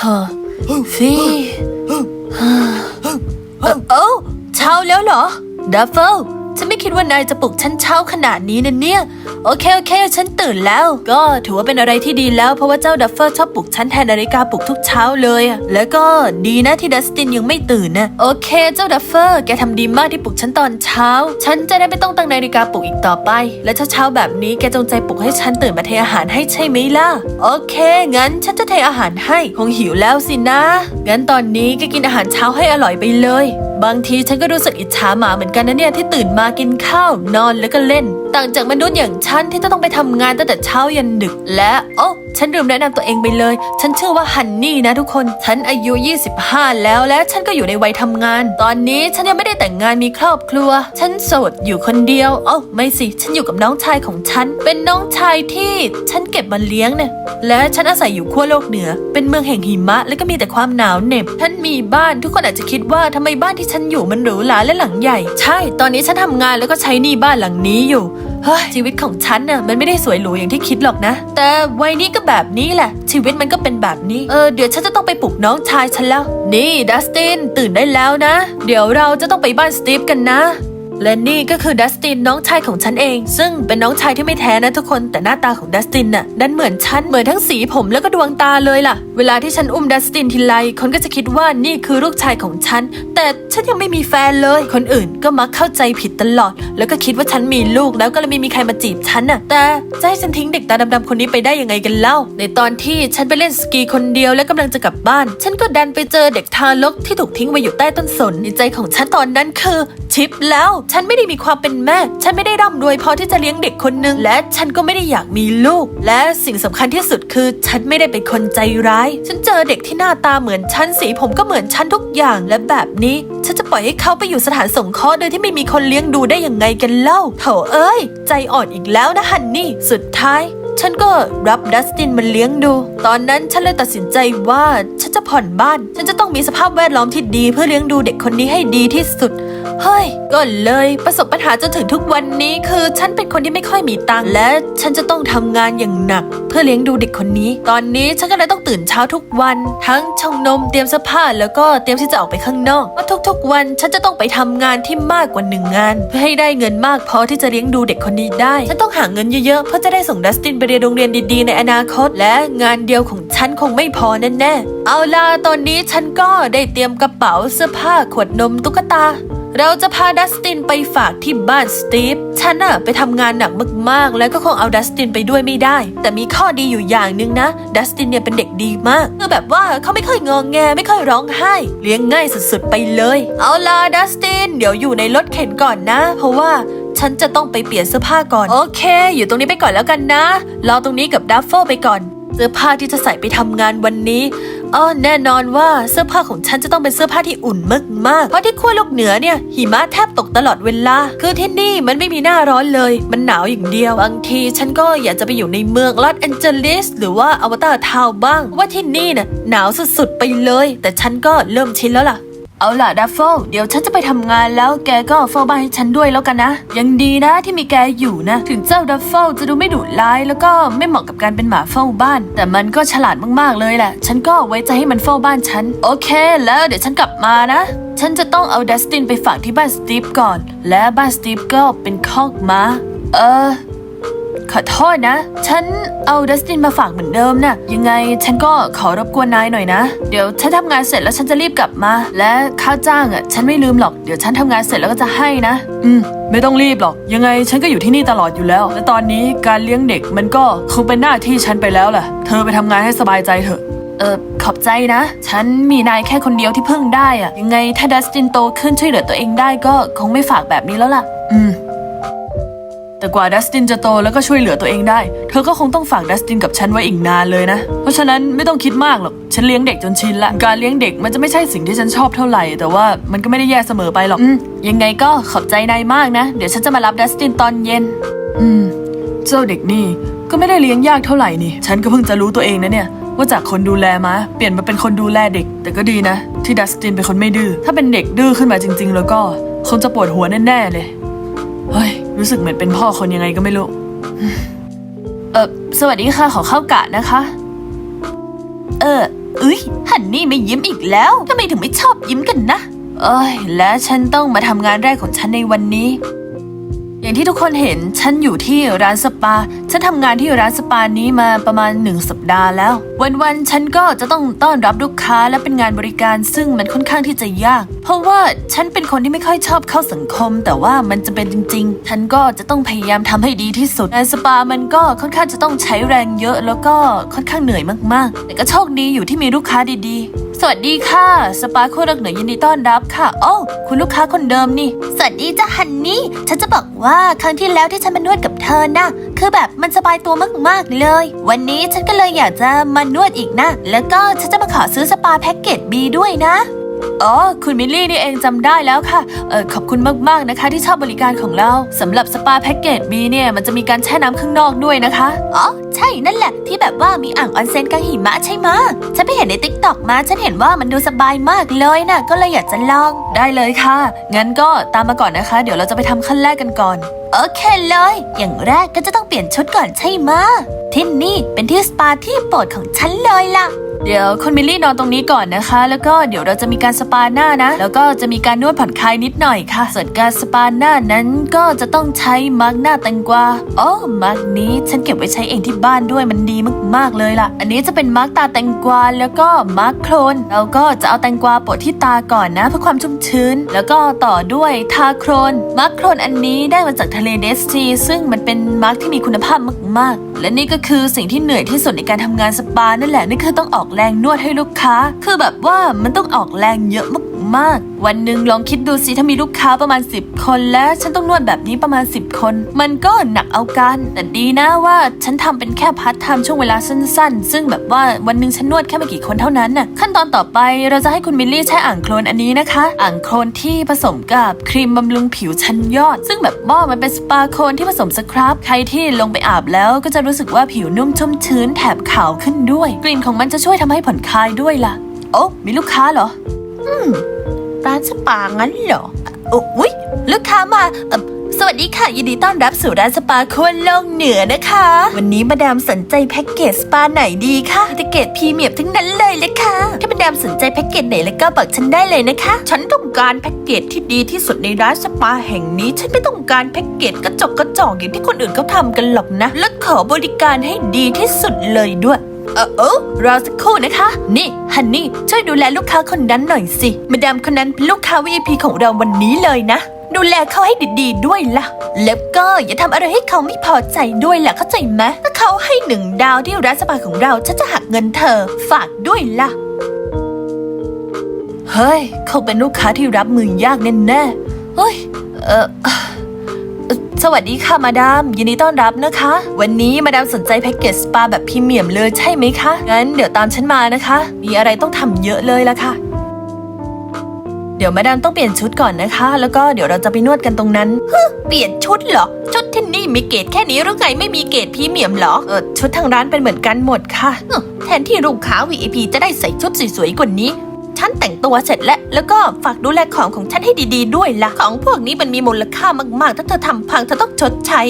ฮ่าฟีฮ่าเอ่อเอ้าเช้าแล้วเหรอ ดัฟเฟิล ฉันไม่คิดว่านายจะปลุกฉันเช้าขนาดนี้นะเนี่ย โอเคโอเค ฉันตื่นแล้ว ก็ถือว่าเป็นอะไรที่ดีแล้ว เพราะว่าเจ้าดัฟเฟิลชอบปลุกฉันแทนนาฬิกาปลุกทุกเช้าเลย แล้วก็ดีนะที่ดัสตินยังไม่ตื่นนะ โอเค เจ้าดัฟเฟิลแกทำดีมากที่ปลุกฉันตอนเช้า ฉันจะได้ไม่ต้องตั้งนาฬิกาปลุกอีกต่อไป และเช้าๆแบบนี้แกจงใจปลุกให้ฉันตื่นมาเทอาหารให้ใช่ไหมล่ะ โอเค งั้นฉันจะเทอาหารให้ คงหิวแล้วสินะ งั้นตอนนี้ก็กินอาหารเช้าให้อร่อยไปเลย บางทีฉันก็รู้สึกอิจฉาหมาเหมือนกันนะเนี่ยที่ตื่นมากินข้าวนอนแล้วก็เล่น ต่างจากมนุษย์อย่างฉันที่จะต้องไปทำงานตั้งแต่เช้ายันดึก และโอ้ ฉันลืมแนะนำตัวเองไปเลย ฉันชื่อว่าฮันนี่นะทุกคน ฉันอายุ 25 แล้วและฉันก็อยู่ในวัยทำงาน ตอนนี้ฉันยังไม่ได้แต่งงานมีครอบครัว ฉันโสดอยู่คนเดียว เอ้าไม่สิ ฉันอยู่กับน้องชายของฉัน เป็นน้องชายที่ฉันเก็บมาเลี้ยงเนี่ย และฉันอาศัยอยู่ขั้วโลกเหนือ เป็นเมืองแห่งหิมะ และก็มีแต่ความหนาวเหน็บ ฉันมีบ้านทุกคนอาจจะคิดว่าทำไมบ้านที่ฉันอยู่มันหรูหราและหลังใหญ่ ใช่ ตอนนี้ฉันทำงานแล้วก็ใช้หนี้บ้านหลังนี้อยู่ เฮ้ยชีวิตของฉันน่ะมันไม่ได้สวยหรูอย่างที่คิดหรอกนะ แต่วัยนี้ก็แบบนี้แหละ ชีวิตมันก็เป็นแบบนี้ เออเดี๋ยวฉันจะต้องไปปลุกน้องชายฉันแล้ว นี่ดัสตินตื่นได้แล้วนะ เดี๋ยวเราจะต้องไปบ้านสตีฟกันนะ และนี่ก็คือดัสตินน้องชายของฉันเอง ซึ่งเป็นน้องชายที่ไม่แท้นะทุกคนแต่หน้าตาของดัสตินน่ะดันเหมือนฉันเหมือนทั้งสีผมแล้วก็ดวงตาเลยล่ะ เวลาที่ฉันอุ้มดัสตินทีไรคนก็จะคิดว่านี่คือลูกชายของฉัน แต่ฉันยังไม่มีแฟนเลย คนอื่นก็มักเข้าใจผิดตลอด แล้วก็คิดว่าฉันมีลูกแล้วก็เลยไม่มีใครมาจีบฉันน่ะ แต่จะให้ฉันทิ้งเด็กตาดำๆคนนี้ไปได้ยังไงกันเล่า ในตอนที่ฉันไปเล่นสกีคนเดียวและกำลังจะกลับบ้าน ฉันก็ดันไปเจอเด็กทารกที่ถูกทิ้งไว้อยู่ใต้ต้นสนในใจของฉันตอนนั้นคือชิปแล้วฉันไม่ได้มีความเป็นแม่ ฉันไม่ได้ร่ำรวยพอที่จะเลี้ยงเด็กคนหนึ่งและฉันก็ไม่ได้อยากมีลูก และสิ่งสำคัญที่สุดคือ ฉันไม่ได้เป็นคนใจร้าย ฉันเจอเด็กที่หน้าตาเหมือนฉันสีผมก็เหมือนฉันทุกอย่างและแบบนี้ ฉันจะปล่อยให้เขาไปอยู่สถานสงเคราะห์โดยที่ไม่มีคนเลี้ยงดูได้ยังไงกันเล่า เถอเอ้ย ใจอ่อนอีกแล้วนะฮันนี่ สุดท้าย ฉันก็รับดัสตินมาเลี้ยงดู ตอนนั้นฉันเลยตัดสินใจว่าฉันจะผ่อนบ้าน ฉันจะต้องมีสภาพแวดล้อมที่ดีเพื่อเลี้ยงดูเด็กคนนี้ให้ดีที่สุด เฮ้ย ก็เลยประสบปัญหาจนถึงทุกวันนี้ คือฉันเป็นคนที่ไม่ค่อยมีตังค์และฉันจะต้องทำงานอย่างหนัก เพื่อเลี้ยงดูเด็กคนนี้ ตอนนี้ฉันก็เลยต้องตื่นเช้าทุกวัน ทั้งชงนมเตรียมเสื้อผ้าแล้วก็เตรียมที่จะออกไปข้างนอกเพราะทุก ๆ วันฉันจะต้องไปทำงานที่มากกว่าหนึ่งงาน เพื่อให้ได้เงินมากพอที่จะเลี้ยงดูเด็กคนนี้ได้ ฉันต้องหาเงินเยอะๆเพื่อจะได้ส่งดัสตินไปเรียนโรงเรียนดีๆ ในอนาคต และงานเดียวของฉันคงไม่พอแน่ๆ เอาล่ะตอนนี้ฉันก็ได้เตรียมกระเป๋าเสื้อผ้าขวดนมตุ๊กตา เราจะพาดัสตินไปฝากที่บ้านสตีฟ ฉันอะไปทำงานหนักมากๆ แล้วก็คงเอาดัสตินไปด้วยไม่ได้ แต่มีข้อดีอยู่อย่างหนึ่งนะ ดัสตินเนี่ยเป็นเด็กดีมากคือแบบว่าเขาไม่ค่อยงองแงไม่ค่อยร้องไห้ เลี้ยงง่ายสุดๆไปเลย เอาล่ะดัสติน เดี๋ยวอยู่ในรถเข็นก่อนนะ เพราะว่า ฉันจะต้องไปเปลี่ยนเสื้อผ้าก่อน โอเค อยู่ตรงนี้ไปก่อนแล้วกันนะ รอตรงนี้กับดัฟเฟิลไปก่อน เสื้อผ้าที่จะใส่ไปทำงานวันนี้อ๋อแน่นอนว่าเสื้อผ้าของฉันจะต้องเป็นเสื้อผ้าที่อุ่นมากๆเพราะที่ขั้วโลกเหนือเนี่ยหิมะแทบตกตลอดเวลา คือที่นี่มันไม่มีหน้าร้อนเลย มันหนาวอย่างเดียว บางทีฉันก็อยากจะไปอยู่ในเมืองลอสแอนเจลิสหรือว่าอวตารทาวบ้าง ว่าที่นี่น่ะหนาวสุดๆไปเลย แต่ฉันก็เริ่มชินแล้วล่ะ เอาล่ะดัฟเฟิลเดี๋ยวฉันจะไปทำงานแล้วแกก็เฝ้าบ้านให้ฉันด้วยแล้วกันนะ ยังดีนะที่มีแกอยู่นะ ถึงเจ้าดัฟเฟิลจะดูไม่ดุร้ายแล้วก็ไม่เหมาะกับการเป็นหมาเฝ้าบ้าน แต่มันก็ฉลาดมากๆเลยแหละ ฉันก็ไว้ใจให้มันเฝ้าบ้านฉัน โอเค แล้วเดี๋ยวฉันกลับมานะ ฉันจะต้องเอาดัสตินไปฝากที่บ้านสตีฟก่อน และบ้านสตีฟก็เป็นคอกม้า เออ ขอโทษนะ ฉันเอาดัสตินมาฝากเหมือนเดิมนะ่ะ ยังไงฉันก็ขอรบกวนนายหน่อยนะ เดี๋ยวฉันทำงานเสร็จแล้วฉันจะรีบกลับมา และค่าจ้างอะฉันไม่ลืมหรอก เดี๋ยวฉันทำงานเสร็จแล้วก็จะให้นะ อืม ไม่ต้องรีบหรอก ยังไงฉันก็อยู่ที่นี่ตลอดอยู่แล้ว และตอนนี้การเลี้ยงเด็กมันก็คงเป็นหน้าที่ฉันไปแล้วแหละ เธอไปทำงานให้สบายใจเถอะเออขอบใจนะ ฉันมีนายแค่คนเดียวที่พึ่งได้อะยังไงถ้าดัสตินโตขึ้นช่วยเหลือตัวเองได้ก็คงไม่ฝากแบบนี้แล้วล่ะ อืม แต่กว่าดัสตินจะโตแล้วก็ช่วยเหลือตัวเองได้ เธอก็คงต้องฝากดัสตินกับฉันไว้อีกนานเลยนะ เพราะฉะนั้นไม่ต้องคิดมากหรอก ฉันเลี้ยงเด็กจนชินละ การเลี้ยงเด็กมันจะไม่ใช่สิ่งที่ฉันชอบเท่าไหร่ แต่ว่ามันก็ไม่ได้แย่เสมอไปหรอกอืมยังไงก็ขอบใจนายมากนะ เดี๋ยวฉันจะมารับดัสตินตอนเย็น อืม เจ้าเด็กนี่ก็ไม่ได้เลี้ยงยากเท่าไหร่นี่ ฉันก็เพิ่งจะรู้ตัวเองนะเนี่ยว่าจากคนดูแลมาเปลี่ยนมาเป็นคนดูแลเด็ก แต่ก็ดีนะ ที่ดัสตินเป็นคนไม่ดื้อ ถ้าเป็นเด็กดื้อขึ้นมาจริง ๆ แล้วก็คงจะปวดหัวแน่ๆเลยเฮ้ย รู้สึกเหมือนเป็นพ่อคนยังไงก็ไม่รู้ เออสวัสดีค่ะขอเข้ากะนะคะ เออเอ้ยฮันนี่ไม่ยิ้มอีกแล้วทำไมถึงไม่ชอบยิ้มกันนะ เอ้ย และฉันต้องมาทำงานแรกของฉันในวันนี้ อย่างที่ทุกคนเห็นฉันอยู่ที่ร้านสปา ฉันทำงานที่ร้านสปานี้มาประมาณหนึ่งสัปดาห์แล้ว วันๆฉันก็จะต้องต้อนรับลูกค้าและเป็นงานบริการซึ่งมันค่อนข้างที่จะยาก เพราะว่าฉันเป็นคนที่ไม่ค่อยชอบเข้าสังคม แต่ว่ามันจะเป็นจริง ๆ ฉันก็จะต้องพยายามทำให้ดีที่สุดงานสปามันก็ค่อนข้างจะต้องใช้แรงเยอะ แล้วก็ค่อนข้างเหนื่อยมากๆ แต่ก็โชคดีอยู่ที่มีลูกค้าดีๆ สวัสดีค่ะ สปาคู่รักเหนือยินดีต้อนรับค่ะโอ้คุณลูกค้าคนเดิมนี่ สวัสดีจ้ะฮันนี่ฉันจะบอก ว่าครั้งที่แล้วที่ฉันมานวดกับเธอนะคือแบบมันสบายตัวมากๆเลย วันนี้ฉันก็เลยอยากจะมานวดอีกนะ แล้วก็ฉันจะมาขอซื้อสปาแพ็กเกจบีด้วยนะ อ๋อ คุณมิลลี่นี่เองจำได้แล้วค่ะ เออขอบคุณมากๆนะคะ ที่ชอบบริการของเราสำหรับสปาแพ็กเกจ B เนี่ยมันจะมีการแช่น้ำข้างนอกด้วยนะคะ อ๋อ ใช่นั่นแหละ ที่แบบว่ามีอ่างออนเซนกับหิมะใช่ไหมะฉันไปเห็นในติ๊กต็อกมา ฉันเห็นว่ามันดูสบายมากเลยนะก็เลยอยากจะลอง ได้เลยค่ะ งั้นก็ตามมาก่อนนะคะ เดี๋ยวเราจะไปทำขั้นแรกกันก่อน โอเคเลย อย่างแรกก็จะต้องเปลี่ยนชุดก่อนใช่ไหมะที่นี่เป็นที่สปาที่โปรดของฉันเลยล่ะ เดี๋ยวคุณมิลลี่นอนตรงนี้ก่อนนะคะ แล้วก็เดี๋ยวเราจะมีการสปาหน้านะ แล้วก็จะมีการนวดผ่อนคลายนิดหน่อยค่ะ ส่วนการสปาหน้านั้นก็จะต้องใช้มาร์กหน้าแตงกวาอ๋อมาร์กนี้ฉันเก็บไว้ใช้เองที่บ้านด้วยมันดีมากๆเลยล่ะ อันนี้จะเป็นมาร์กตาแตงกวาแล้วก็มาร์กโครนแล้วก็จะเอาแตงกวาโปะที่ตาก่อนนะเพื่อความชุ่มชื้น แล้วก็ต่อด้วยทาโครนมาร์กโครนอันนี้ได้มาจากทะเลเดสซีซึ่งมันเป็นมาร์กที่มีคุณภาพมากๆ และนี่ก็คือสิ่งที่เหนื่อยที่สุดในการทำงานสปานั่นแหละนี่คือต้องออกแรงนวดให้ลูกค้า คือแบบว่ามันต้องออกแรงเยอะ มาก วันหนึ่งลองคิดดูสิถ้ามีลูกค้าประมาณ 10 คนและฉันต้องนวดแบบนี้ประมาณ 10 คน มันก็หนักเอาการแต่ดีนะว่าฉันทำเป็นแค่พาร์ทไทม์ช่วงเวลาสั้นๆ ซึ่งแบบว่าวันหนึ่งฉันนวดแค่ไม่กี่คนเท่านั้นน่ะขั้นตอนต่อไปเราจะให้คุณมิลลี่ใช้อ่างโคลนอันนี้นะคะ อ่างโคลนที่ผสมกับครีมบำรุงผิวชั้นยอด ซึ่งแบบว่ามันเป็นสปาโคลนที่ผสมสครับใครที่ลงไปอาบแล้วก็จะรู้สึกว่าผิวนุ่มชุ่มชื้นแถบขาวขึ้นด้วย กลิ่นของมันจะช่วยทำให้ผ่อนคลายด้วยล่ะโอ้มีลูกค้าเหรอ ร้านสปางั้นเหรออุ๊ยลูกค้ามาสวัสดีค่ะ ยินดีต้อนรับสู่ร้านสปาโคนโลกเหนือนะคะ วันนี้มาดามสนใจแพ็กเกจสปาไหนดีคะแพ็กเกจพรีเมียมทั้งนั้นเลยเลยค่ะ ถ้ามาดามสนใจแพ็กเกจไหนแล้วก็บอกฉันได้เลยนะคะ ฉันต้องการแพ็กเกจที่ดีที่สุดในร้านสปาแห่งนี้ ฉันไม่ต้องการแพ็กเกจกระจกกระจอกอย่างที่คนอื่นเขาทำกันหรอกนะ และขอบริการให้ดีที่สุดเลยด้วย เออเออรอสักครู่นะคะ นี่ฮันนี่ช่วยดูแลลูกค้าคนนั้นหน่อยสิ มาดามคนนั้นเป็นลูกค้า VIP ของเราวันนี้เลยนะ ดูแลเขาให้ดีๆด้วยล่ะ แล้วก็อย่าทำอะไรให้เขาไม่พอใจด้วยล่ะเข้าใจไหมถ้าเขาให้หนึ่งดาวที่ร้านสปาของเราฉันจะหักเงินเธอ ฝากด้วยล่ะ เฮ้ย เขาเป็นลูกค้าที่รับมือยากแน่ๆเฮ้ย เออ สวัสดีค่ะมาดาม ยินดีต้อนรับนะคะ วันนี้มาดามสนใจแพ็กเกจสปาแบบพรีเมียมเลยใช่ไหมคะ งั้นเดี๋ยวตามฉันมานะคะ มีอะไรต้องทำเยอะเลยละค่ะ เดี๋ยวมาดามต้องเปลี่ยนชุดก่อนนะคะ แล้วก็เดี๋ยวเราจะไปนวดกันตรงนั้นเปลี่ยนชุดเหรอ ชุดที่นี่มีเกรดแค่นี้หรือไงไม่มีเกรดพรีเมียมเหรอ เออชุดทางร้านเป็นเหมือนกันหมดค่ะ แทนที่ลูกค้า VIP จะได้ใส่ชุดสวยๆกว่านี้ ฉันแต่งตัวเสร็จแล้ว แล้วก็ฝากดูแลของของฉันให้ดีๆ ด้วยล่ะ ของพวกนี้มันมีมูลค่ามากๆ ถ้าเธอทำพังเธอต้องชดใช้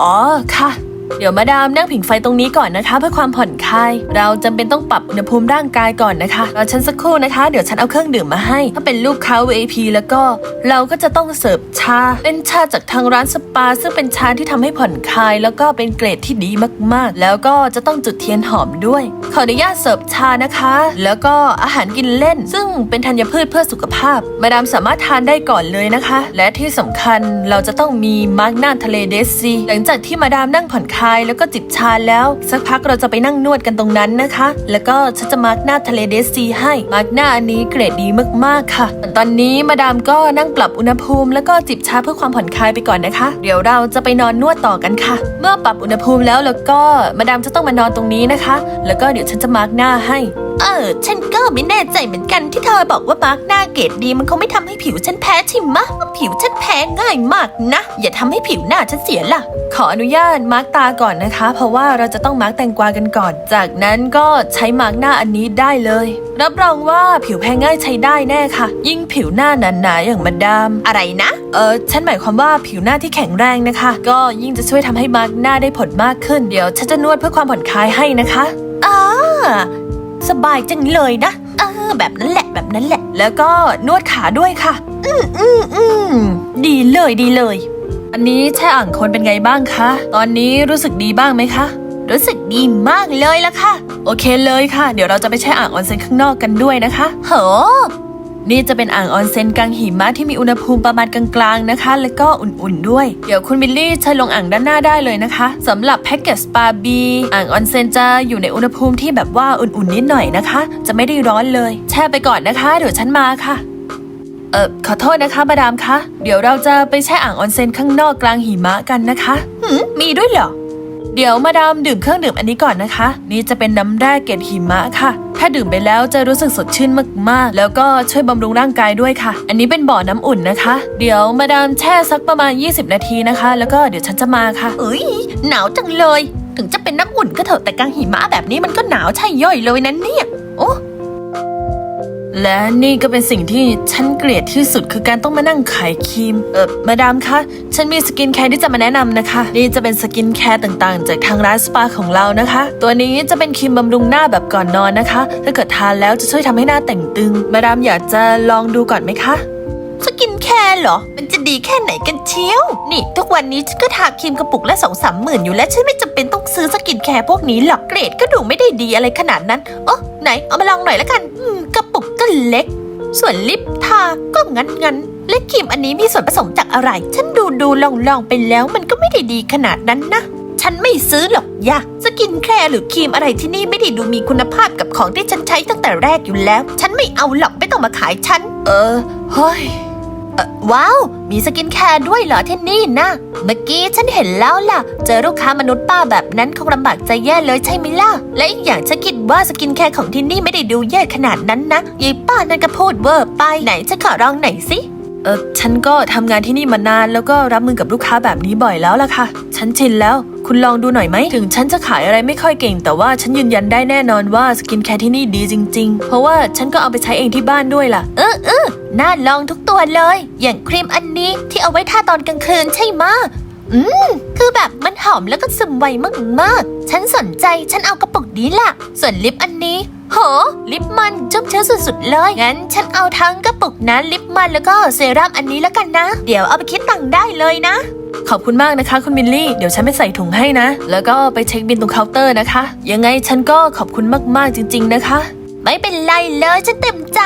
อ๋อค่ะ เดี๋ยวมาดามนั่งผิงไฟตรงนี้ก่อนนะคะ เพื่อความผ่อนคลาย เราจำเป็นต้องปรับอุณหภูมิร่างกายก่อนนะคะรอฉันสักครู่นะคะ เดี๋ยวฉันเอาเครื่องดื่มมาให้ ถ้าเป็นลูกค้า VIP แล้วก็ เราก็จะต้องเสิร์ฟชา เป็นชาจากทางร้านสปา ซึ่งเป็นชาที่ทำให้ผ่อนคลาย แล้วก็เป็นเกรดที่ดีมากๆ แล้วก็จะต้องจุดเทียนหอมด้วย ขออนุญาตเสิร์ฟชานะคะ แล้วก็อาหารกินเล่น ซึ่งเป็นธัญพืชเพื่อสุขภาพ มาดามสามารถทานได้ก่อนเลยนะคะ และที่สำคัญเราจะต้องมีมาร์กหน้าทะเลเดซีหลังจากที่มาดามนั่งผ่อนคลายแล้วก็จิบชาแล้ว สักพักเราจะไปนั่งนวดกันตรงนั้นนะคะ แล้วก็ฉันจะมาร์กหน้าทะเลเดซีให้มาร์กหน้าอันนี้เกรดดีมากๆค่ะ ตอนนี้มาดามก็นั่งปรับอุณหภูมิ แล้วก็จิบชาเพื่อความผ่อนคลายไปก่อนนะคะ เดี๋ยวเราจะไปนอนนวดต่อกันค่ะ เมื่อปรับอุณหภูมิแล้วแล้วก็มาดามจะต้องมานอนตรงนี้นะคะ แล้วก็เดี๋ยวฉันจะมาร์กหน้าให้เออ ฉันก็ไม่แน่ใจเหมือนกันที่เธอบอกว่ามาร์กหน้าเกรดดีมันคงไม่ทำให้ผิวฉันแพ้ใช่ไหมะผิวฉันแพ้ง่ายมากนะ อย่าทำให้ผิวหน้าฉันเสียล่ะ ขออนุญาตมาร์กตาก่อนนะคะ เพราะว่าเราจะต้องมาร์กแตงกวากันก่อน จากนั้นก็ใช้มาร์กหน้าอันนี้ได้เลย รับรองว่าผิวแพ้ง่ายใช้ได้แน่ค่ะ ยิ่งผิวหน้าหนาๆอย่างมาดามอะไรนะ เออฉันหมายความว่าผิวหน้าที่แข็งแรงนะคะ ก็ยิ่งจะช่วยทำให้มาร์กหน้าได้ผลมากขึ้นเดี๋ยวฉันจะนวดเพื่อความผ่อนคลายให้นะคะอ่าสบายจังเลยนะเออแบบนั้นแหละแบบนั้นแหละ แล้วก็นวดขาด้วยค่ะ อืมดีเลยดีเลย อันนี้แช่อ่างคนเป็นไงบ้างคะ ตอนนี้รู้สึกดีบ้างไหมคะ รู้สึกดีมากเลยละค่ะ โอเคเลยค่ะ เดี๋ยวเราจะไปแช่อ่างออนเซ็นข้างนอกกันด้วยนะคะ โห นี่จะเป็นอ่างออนเซ็นกลางหิมะที่มีอุณหภูมิประมาณกลางๆนะคะ แล้วก็อุ่นๆด้วย เดี๋ยวคุณบิลลี่เชิญลงอ่างด้านหน้าได้เลยนะคะสำหรับแพ็กเกจสปาบีอ่างออนเซ็นจะอยู่ในอุณหภูมิที่แบบว่าอุ่นๆนิดหน่อยนะคะ จะไม่ได้ร้อนเลย แช่ไปก่อนนะคะ เดี๋ยวฉันมาค่ะ เออขอโทษนะคะมาดามคะ เดี๋ยวเราจะไปแช่อ่างออนเซ็นข้างนอกกลางหิมะกันนะคะหืมมีด้วยเหรอ เดี๋ยวมาดามดื่มเครื่องดื่มอันนี้ก่อนนะคะ นี่จะเป็นน้ำแร่เกล็ดหิมะค่ะ ถ้าดื่มไปแล้วจะรู้สึกสดชื่นมากๆ แล้วก็ช่วยบำรุงร่างกายด้วยค่ะ อันนี้เป็นบ่อน้ำอุ่นนะคะ เดี๋ยวมาดามแช่สักประมาณ 20 นาทีนะคะ แล้วก็เดี๋ยวฉันจะมาค่ะ เอ้ยหนาวจังเลย ถึงจะเป็นน้ำอุ่นก็เถอะแต่กลางหิมะแบบนี้มันก็หนาวใช่ย่อยเลยนะเนี่ยโอ้ และนี่ก็เป็นสิ่งที่ฉันเกลียดที่สุดคือการต้องมานั่งขายครีม เออมาดามคะ ฉันมีสกินแคร์ที่จะมาแนะนำนะคะ นี่จะเป็นสกินแคร์ต่างๆ จากทางร้านสปาของเรานะคะ ตัวนี้จะเป็นครีมบำรุงหน้าแบบก่อนนอนนะคะ ถ้าเกิดทานแล้วจะช่วยทำให้หน้าแต่งตึง มาดามอยากจะลองดูก่อนไหมคะสกินแคร์เหรอ มันจะดีแค่ไหนกันเชียว นี่ ทุกวันนี้ฉันก็ทาครีมกระปุกละสองสามหมื่นอยู่แล้ว ฉันไม่จำเป็นต้องซื้อสกินแคร์พวกนี้หรอก เกรดก็ดูไม่ได้ดีอะไรขนาดนั้นโอ้ไหน เอามาลองหน่อยละกัน เล็ก ส่วนลิปทาก็งั้นงันและครีมอันนี้มีส่วนผสมจากอะไร ฉันดูดูลองลองไปแล้วมันก็ไม่ได้ดีขนาดนั้นนะ ฉันไม่ซื้อหรอกยะสกินแคร์หรือครีมอะไรที่นี่ไม่ได้ดูมีคุณภาพกับของที่ฉันใช้ตั้งแต่แรกอยู่แล้ว ฉันไม่เอาหรอกไม่ต้องมาขายฉัน เออเฮ้ย ว้าว มีสกินแคร์ด้วยเหรอที่นี่นะ เมื่อกี้ฉันเห็นแล้วล่ะ เจอลูกค้ามนุษย์ป้าแบบนั้นคงลำบากใจแย่เลยใช่ไหมล่ะ และอีกอย่างฉันคิดว่าสกินแคร์ของที่นี่ไม่ได้ดูแย่ขนาดนั้นนะยายป้านั่นก็พูดเวอร์ไปไหนฉันขอลองหน่อยสิเออฉันก็ทำงานที่นี่มานานแล้วก็รับมือกับลูกค้าแบบนี้บ่อยแล้วล่ะค่ะ ฉันชินแล้ว คุณลองดูหน่อยไหม ถึงฉันจะขายอะไรไม่ค่อยเก่ง แต่ว่าฉันยืนยันได้แน่นอนว่าสกินแคร์ที่นี่ดีจริง ๆ เพราะว่าฉันก็เอาไปใช้เองที่บ้านด้วยล่ะ เออเออน่าลองทุกตัวเลย อย่างครีมอันนี้ที่เอาไว้ทาตอนกลางคืนใช่ไหม อืม คือแบบมันหอมแล้วก็ซึมไวมากๆ ฉันสนใจฉันเอากระปุกนี้ล่ะ ส่วนลิปอันนี้ โห ลิปมันชุ่มชื้นสุดๆเลย งั้นฉันเอาทั้งกระปุกนะลิปมันแล้วก็เซรั่มอันนี้แล้วกันนะ เดี๋ยวเอาไปคิดตังค์ได้เลยนะ ขอบคุณมากนะคะคุณมิลลี่ เดี๋ยวฉันไปใส่ถุงให้นะ แล้วก็ไปเช็คบินตรงเคาน์เตอร์นะคะ ยังไงฉันก็ขอบคุณมากๆจริง ๆนะคะ ไม่เป็นไรเลยฉันเต็มใจ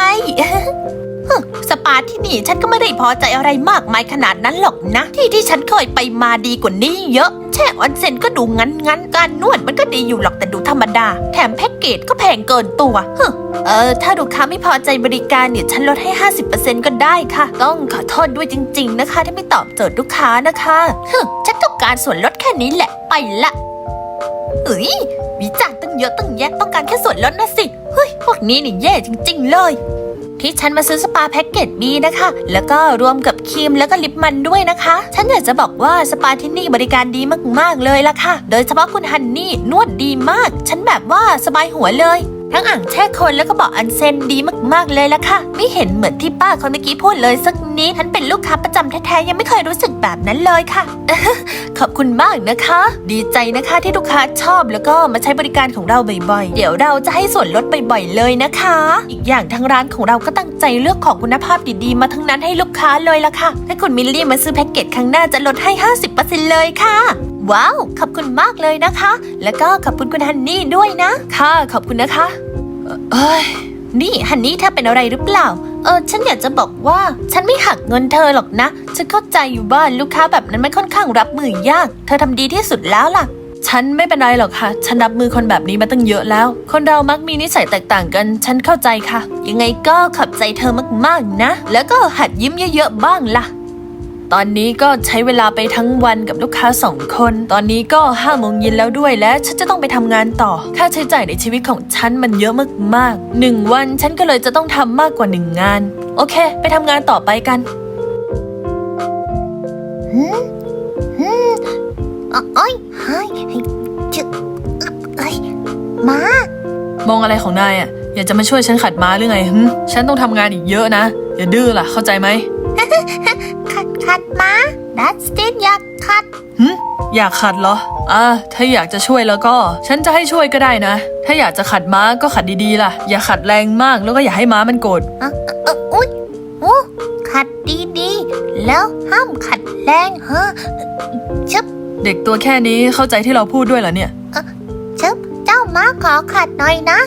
สปาที่นี่ฉันก็ไม่ได้พอใจอะไรมากมายขนาดนั้นหรอกนะ ที่ที่ฉันเคยไปมาดีกว่านี้เยอะ แช่ออนเซ็นก็ดูงั้นงั้นการนวดมันก็ดีอยู่หรอกแต่ดูธรรมดา แถมแพ็กเกจก็แพงเกินตัวฮึเออ ถ้าลูกค้าไม่พอใจบริการเนี่ยฉันลดให้ 50%ก็ได้ค่ะ ต้องขอโทษด้วยจริง ๆ นะคะ ที่ไม่ตอบโจทย์ลูกค้านะคะฮึฉันต้องการส่วนลดแค่นี้แหละไปละเอ้ยวิจารณ์ตั้งเยอะตั้งแยะต้องการแค่ส่วนลดนะสิเฮ้ยพวกนี้นี่แย่จริง ๆ เลย ที่ฉันมาซื้อสปาแพ็กเกจมีนะคะ แล้วก็รวมกับครีมแล้วก็ลิปมันด้วยนะคะ ฉันอยากจะบอกว่าสปาที่นี่บริการดีมากๆเลยล่ะค่ะ โดยเฉพาะคุณฮันนี่นวดดีมาก ฉันแบบว่าสบายหัวเลย ทั้งอ่างแช่คนแล้วก็เบอกอันเซนดีมากๆเลยละค่ะ ไม่เห็นเหมือนที่ป้าคนเมื่อกี้พูดเลยสักนิดฉันเป็นลูกค้าประจำแท้ๆยังไม่เคยรู้สึกแบบนั้นเลยค่ะ ขอบคุณมากนะคะ ดีใจนะคะที่ลูกค้าชอบแล้วก็มาใช้บริการของเราบ่อยๆ เดี๋ยวเราจะให้ส่วนลดบ่อยๆเลยนะคะ อีกอย่างทางร้านของเราก็ตั้งใจเลือกของคุณภาพดีๆมาทั้งนั้นให้ลูกค้าเลยละค่ะถ้าคุณมิลลี่มาซื้อแพ็กเกจครั้งหน้าจะลดให้ 50%เลยค่ะ ว้าว ขอบคุณมากเลยนะคะ แล้วก็ขอบคุณคุณฮันนี่ด้วยนะ ค่ะ ขอบคุณนะคะ เอ้ย นี่ฮันนี่เธอเป็นอะไรหรือเปล่า เออ ฉันอยากจะบอกว่า ฉันไม่หักเงินเธอหรอกนะ ฉันเข้าใจอยู่ว่าลูกค้าแบบนั้นมันค่อนข้างรับมือยาก เธอทำดีที่สุดแล้วล่ะ ฉันไม่เป็นไรหรอกค่ะ ฉันรับมือคนแบบนี้มาตั้งเยอะแล้ว คนเรามักมีนิสัยแตกต่างกัน ฉันเข้าใจค่ะ ยังไงก็ขอบใจเธอมากๆนะ แล้วก็หัดยิ้มเยอะๆบ้างล่ะ ตอนนี้ก็ใช้เวลาไปทั้งวันกับลูกค้าสองคน ตอนนี้ก็ห้าโมงเย็นแล้วด้วยและฉันจะต้องไปทำงานต่อ ค่าใช้จ่ายในชีวิตของฉันมันเยอะมากๆหนึ่งวันฉันก็เลยจะต้องทำมากกว่าหนึ่งงาน โอเค ไปทำงานต่อไปกันเอ้ยเฮ้ยจึ๊เอ้ยมามองอะไรของนายอะ อยากจะมาช่วยฉันขัดม้าหรือไงหึฉันต้องทำงานอีกเยอะนะ อย่าดื้อล่ะ เข้าใจไหม ขัดขัดมาดัสตินอยากขัดหึอยากขัดเหรอ อ่า ถ้าอยากจะช่วยแล้วก็ ฉันจะให้ช่วยก็ได้นะ ถ้าอยากจะขัดม้าก็ขัดดีๆล่ะ อย่าขัดแรงมากแล้วก็อย่าให้ม้ามันโกรธเออเอออุ๊ยโอ้ขัดดีๆ แล้วห้ามขัดแรงฮะชึบเด็กตัวแค่นี้เข้าใจที่เราพูดด้วยเหรอเนี่ยชึบเจ้าม้าขอขัดหน่อยนะ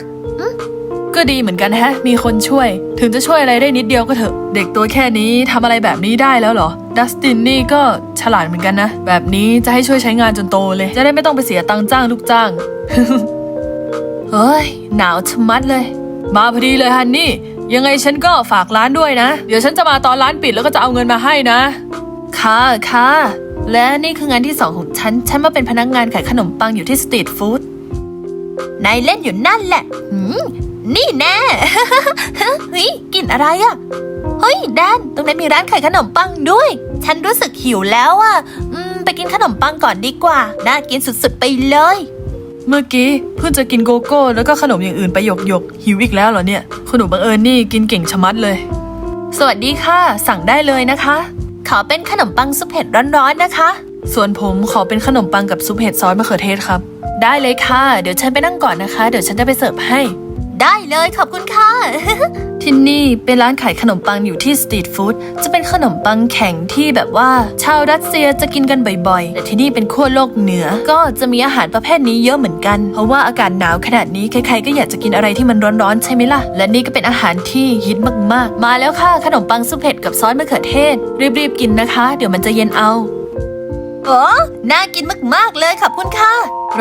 ก็ดีเหมือนกันแฮะ มีคนช่วย ถึงจะช่วยอะไรได้นิดเดียวก็เถอะ เด็กตัวแค่นี้ทำอะไรแบบนี้ได้แล้วเหรอ ดัสตินนี่ก็ฉลาดเหมือนกันนะ แบบนี้จะให้ช่วยใช้งานจนโตเลย จะได้ไม่ต้องไปเสียตังค์จ้างลูกจ้าง เฮ้ย หนาวชะมัดเลย มาพอดีเลยฮันนี่ ยังไงฉันก็ฝากร้านด้วยนะ เดี๋ยวฉันจะมาตอนร้านปิดแล้วก็จะเอาเงินมาให้นะ ค่ะค่ะและนี่คืองานที่สองของฉัน ฉันมาเป็นพนักงานขายขนมปังอยู่ที่สตรีทฟู้ดนายเล่นอยู่นั่นแหละหืม นี่แน่เฮ้ยกลินอะไรอะเฮ้ยแดน ตรงนั้นมีร้านขายขนมปังด้วย ฉันรู้สึกหิวแล้วอะอืมไปกินขนมปังก่อนดีกว่า น่ากินสุดๆไปเลย เมื่อกี้เพิ่งจะกินโกโก้ แล้วก็ขนมอย่างอื่นไปหยกหยกๆหิวอีกแล้วเหรอเนี่ยคุณหนูบังเอิญนี่กินเก่งชะมัดเลย สวัสดีค่ะ สั่งได้เลยนะคะ ขอเป็นขนมปังซุปเห็ดร้อนๆนะคะ ส่วนผมขอเป็นขนมปังกับซุปเห็ดซอสมะเขือเทศครับ ได้เลยค่ะ เดี๋ยวฉันไปนั่งก่อนนะคะ เดี๋ยวฉันจะไปเสิร์ฟให้ ได้เลยขอบคุณค่ะ ที่นี่เป็นร้านขายขนมปังอยู่ที่สตรีทฟู้ดจะเป็นขนมปังแข็งที่แบบว่า ชาวรัสเซียจะกินกันบ่อยๆ แต่ที่นี่เป็นขั้วโลกเหนือ ก็จะมีอาหารประเภทนี้เยอะเหมือนกัน เพราะว่าอากาศหนาวขนาดนี้ใครๆก็อยากจะกินอะไรที่มันร้อนๆใช่ไหมล่ะ และนี่ก็เป็นอาหารที่ฮิตมากๆ มาแล้วค่ะขนมปังซุปเผ็ดกับซอสมะเขือเทศ รีบๆกินนะคะ เดี๋ยวมันจะเย็นเอา โอ้น่ากินมากๆเลยขอบคุณค่ะ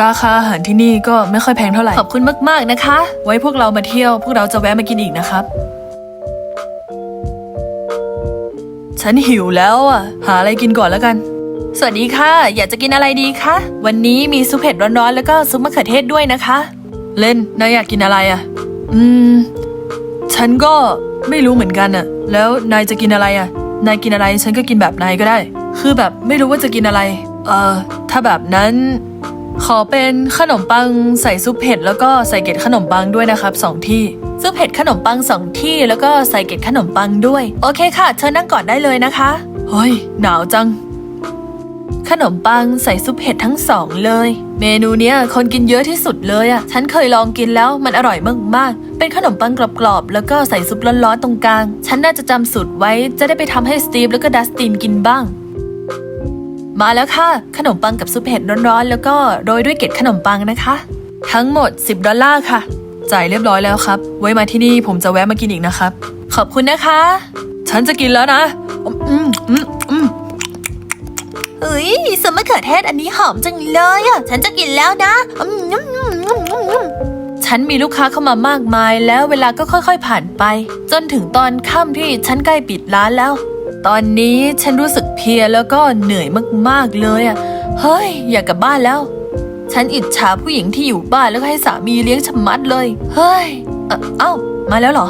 ราคาอาหารที่นี่ก็ไม่ค่อยแพงเท่าไหร่ ขอบคุณมากๆนะคะ ไว้พวกเรามาเที่ยว พวกเราจะแวะมากินอีกนะครับ ฉันหิวแล้วอะ หาอะไรกินก่อนแล้วกัน สวัสดีค่ะ อยากจะกินอะไรดีคะวันนี้มีซุปเผ็ดร้อนๆแล้วก็ซุปมะเขือเทศด้วยนะคะ เล่นนายอยากกินอะไรอะ อืม ฉันก็ไม่รู้เหมือนกันอะ แล้วนายจะกินอะไรอะ นายกินอะไรฉันก็กินแบบนายก็ได้ คือแบบไม่รู้ว่าจะกินอะไร เออถ้าแบบนั้น ขอเป็นขนมปังใส่ซุปเผ็ดแล้วก็ใส่เกล็ดขนมปังด้วยนะครับสองที่ซุปเผ็ดขนมปังสองที่แล้วก็ใส่เกล็ดขนมปังด้วย โอเคค่ะเชิญนั่งก่อนได้เลยนะคะเฮ้ยหนาวจัง ขนมปังใส่ซุปเห็ดทั้งสองเลย เมนูเนี้ยคนกินเยอะที่สุดเลยอะ่ะฉันเคยลองกินแล้วมันอร่อยมากๆ เป็นขนมปังกรอบๆแล้วก็ใส่ซุปร้อนๆตรงกลาง ฉันน่าจะจำสูตรไว้จะได้ไปทำให้สตีฟแล้วก็ดัสตินกินบ้าง มาแล้วค่ะ ขนมปังกับซุปเห็ดร้อนๆ แล้วก็โรยด้วยเกล็ดขนมปังนะคะ ทั้งหมด 10 ดอลลาร์ค่ะ จ่ายเรียบร้อยแล้วครับ ไว้มาที่นี่ผมจะแวะมากินอีกนะครับ ขอบคุณนะคะ ฉันจะกินแล้วนะอืมอืมอืมเฮ้ยซุปมะเขือเทศอันนี้หอมจังเลยอะ ฉันจะกินแล้วนะอืมอืมอืมอืมอืมฉันมีลูกค้าเข้ามามากมายแล้วเวลาก็ค่อยๆผ่านไป จนถึงตอนค่ำที่ฉันใกล้ปิดร้านแล้ว ตอนนี้ฉันรู้สึกเพลียแล้วก็เหนื่อยมากๆเลยอะ่ะ เฮ้ย อยากกลับบ้านแล้ว ฉันอิจฉาผู้หญิงที่อยู่บ้านแล้วก็ให้สามีเลี้ยงชะมัดเลย เฮ้ย เอ้าเอ้ามาแล้วเหรอ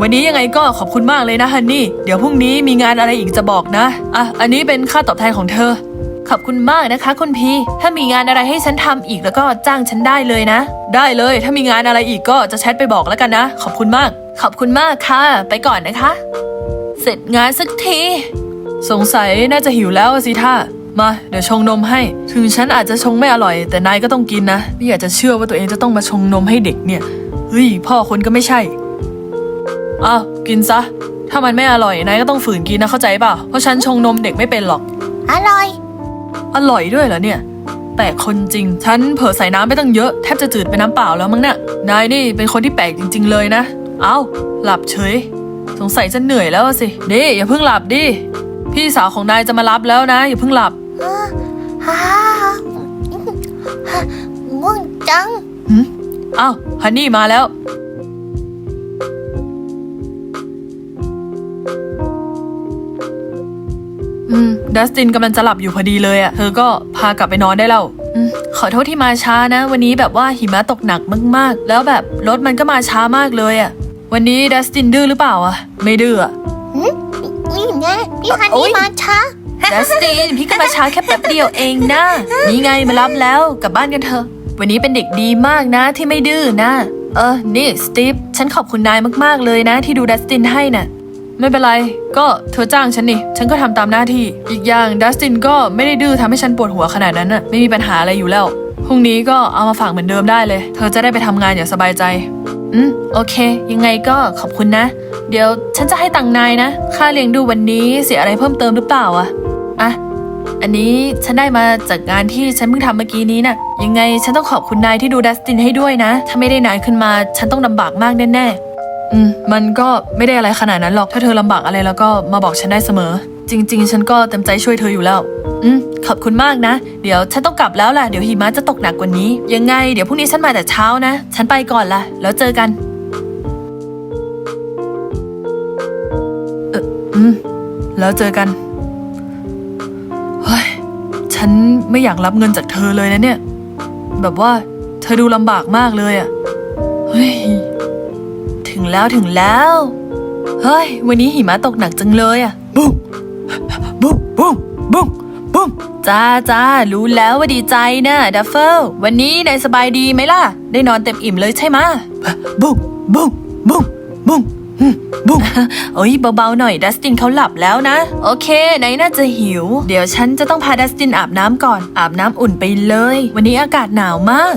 วันนี้ยังไงก็ขอบคุณมากเลยนะฮันนี่ เดี๋ยวพรุ่งนี้มีงานอะไรอีกจะบอกนะ อะ อันนี้เป็นค่าตอบแทนของเธอ ขอบคุณมากนะคะคุณพี ถ้ามีงานอะไรให้ฉันทำอีกแล้วก็จ้างฉันได้เลยนะ ได้เลย ถ้ามีงานอะไรอีกก็จะแชทไปบอกแล้วกันนะ ขอบคุณมาก ขอบคุณมากค่ะ ไปก่อนนะคะ เสร็จงานสักที สงสัยน่าจะหิวแล้วอะสิท่ามา เดี๋ยวชงนมให้ ถึงฉันอาจจะชงไม่อร่อย แต่นายก็ต้องกินนะ ไม่อยากจะเชื่อว่าตัวเองจะต้องมาชงนมให้เด็กเนี่ย เฮ้ย พ่อคนก็ไม่ใช่อ้าวกินซะ ถ้ามันไม่อร่อย นายก็ต้องฝืนกินนะเข้าใจเปล่า เพราะฉันชงนมเด็กไม่เป็นหรอก อร่อย อร่อยด้วยเหรอเนี่ย แปลกคนจริง ฉันเผลอใส่น้ำไปตั้งเยอะ แทบจะจืดเป็นน้ำเปล่าแล้วมั้งเนี่ยนายนี่เป็นคนที่แปลกจริง ๆ เลยนะ เอ้า หลับเฉย สงสัยจะเหนื่อยแล้วอะสิ ดิ อย่าเพิ่งหลับดิ พี่สาวของนายจะมารับแล้วนะ อย่าเพิ่งหลับฮ่าง่วงจังหืมอ้าว ฮันนี่มาแล้ว อืม ดัสตินกำลังจะหลับอยู่พอดีเลยอะ่ะเธอก็พากลับไปนอนได้แล้วอืมขอโทษที่มาช้านะ วันนี้แบบว่าหิมะตกหนักมากๆ แล้วแบบรถมันก็มาช้ามากเลยอะ่ะ วันนี้ดัสตินดื้อหรือเปล่าอะ่ะไม่ดื้ออะนี่ไงพี่ฮันโอ๊นี่ยมาช้าดัสตินพี่ก็มาช้าแค่แป๊บเดียวเองนะนี่ไงมารับแล้วกลับบ้านกันเถอะ วันนี้เป็นเด็กดีมากนะที่ไม่ดื้อนะ เออนี่สตีฟฉันขอบคุณนายมากๆเลยนะ ที่ดูดัสตินให้น่ะอไม่เป็นไร ก็เธอจ้างฉันนี่ ฉันก็ทำตามหน้าที่ อีกอย่างดัสตินก็ไม่ได้ดื้อทำให้ฉันปวดหัวขนาดนั้นน่ะ ไม่มีปัญหาอะไรอยู่แล้ว พรุ่งนี้ก็เอามาฝากเหมือนเดิมได้เลย เธอจะได้ไปทำงานอย่างสบายใจ อืม โอเค ยังไงก็ขอบคุณนะ เดี๋ยวฉันจะให้ตังนายนะ ค่าเลี้ยงดูวันนี้เสียอะไรเพิ่มเติมหรือเปล่าอะอะ อันนี้ฉันได้มาจากงานที่ฉันเพิ่งทำเมื่อกี้นี้น่ะ ยังไงฉันต้องขอบคุณนายที่ดูดัสตินให้ด้วยนะ ถ้าไม่ได้นายขึ้นมา ฉันต้องลำบากมากแน่ๆอืม มันก็ไม่ได้อะไรขนาดนั้นหรอก ถ้าเธอลำบากอะไรแล้วก็มาบอกฉันได้เสมอ จริง ๆ ฉันก็เต็มใจช่วยเธออยู่แล้ว อืมขอบคุณมากนะ เดี๋ยวฉันต้องกลับแล้วล่ะ เดี๋ยวหิมะจะตกหนักกว่านี้ ยังไง เดี๋ยวพรุ่งนี้ฉันมาแต่เช้านะ ฉันไปก่อนละแล้วเจอกัน เอออืม แล้วเจอกัน เฮ้ย ฉันไม่อยากรับเงินจากเธอเลยนะเนี่ย แบบว่า เธอดูลำบากมากเลยอะ่ะ เฮ้ย ถึงแล้วถึงแล้ว เฮ้ย วันนี้หิมะตกหนักจังเลยอะ่ะ บุ้งบุ้งบุ้งบุ้งบุ้งจ้าจ้ารู้แล้วว่าดีใจนะดัฟเฟิลวันนี้นายสบายดีไหมล่ะ ได้นอนเต็มอิ่มเลยใช่ไหมะบุ้งบุ้งบุ้งบุ้งอืมบุ้งโอ้ยเบาๆหน่อยดัสตินเขาหลับแล้วนะ โอเคนายน่าจะหิว เดี๋ยวฉันจะต้องพาดัสตินอาบน้ำก่อน อาบน้ำอุ่นไปเลย วันนี้อากาศหนาวมาก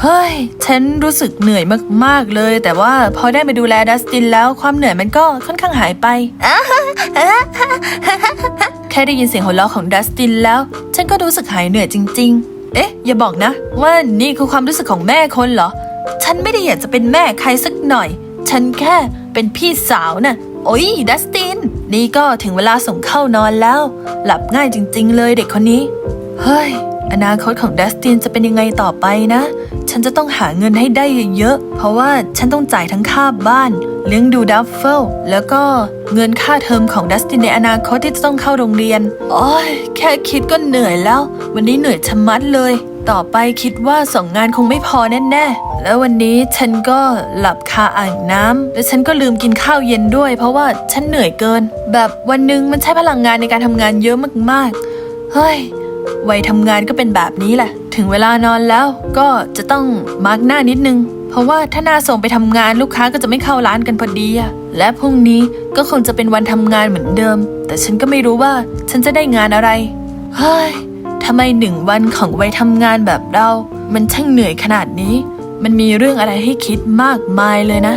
เฮ้ย ฉันรู้สึกเหนื่อยมากๆเลย แต่ว่าพอได้มาดูแลดัสตินแล้วความเหนื่อยมันก็ค่อนข้างหายไป แค่ได้ยินเสียงหัวเราะของดัสตินแล้ว ฉันก็รู้สึกหายเหนื่อยจริง ๆ เอ๊ะ อย่าบอกนะ ว่านี่คือความรู้สึกของแม่คนเหรอ ฉันไม่ได้อยากจะเป็นแม่ใครสักหน่อย ฉันแค่เป็นพี่สาวน่ะ โอ้ยดัสติน นี่ก็ถึงเวลาส่งเข้านอนแล้ว หลับง่ายจริง ๆ เลยเด็กคนนี้ เฮ้ย อนาคตของดัสตินจะเป็นยังไงต่อไปนะ ฉันจะต้องหาเงินให้ได้เยอะๆ เพราะว่าฉันต้องจ่ายทั้งค่าบ้าน เลี้ยงดูดัฟเฟิล แล้วก็เงินค่าเทอมของดัสตินในอนาคตที่จะต้องเข้าโรงเรียน โอ้ยแค่คิดก็เหนื่อยแล้ว วันนี้เหนื่อยชะมัดเลย ต่อไปคิดว่าสองงานคงไม่พอแน่ๆ แล้ววันนี้ฉันก็หลับคาอ่างน้ำและฉันก็ลืมกินข้าวเย็นด้วย เพราะว่าฉันเหนื่อยเกิน แบบวันหนึ่งมันใช้พลังงานในการทำงานเยอะมากๆ เฮ้ย วัยทำงานก็เป็นแบบนี้แหละ ถึงเวลานอนแล้วก็จะต้องมาร์กหน้านิดนึง เพราะว่าถ้านาส่งไปทำงานลูกค้าก็จะไม่เข้าร้านกันพอดีอะและพรุ่งนี้ก็คงจะเป็นวันทำงานเหมือนเดิม แต่ฉันก็ไม่รู้ว่าฉันจะได้งานอะไร เฮ้ยทำไมหนึ่งวันของวัยทำงานแบบเรา มันช่างเหนื่อยขนาดนี้ มันมีเรื่องอะไรให้คิดมากมายเลยนะ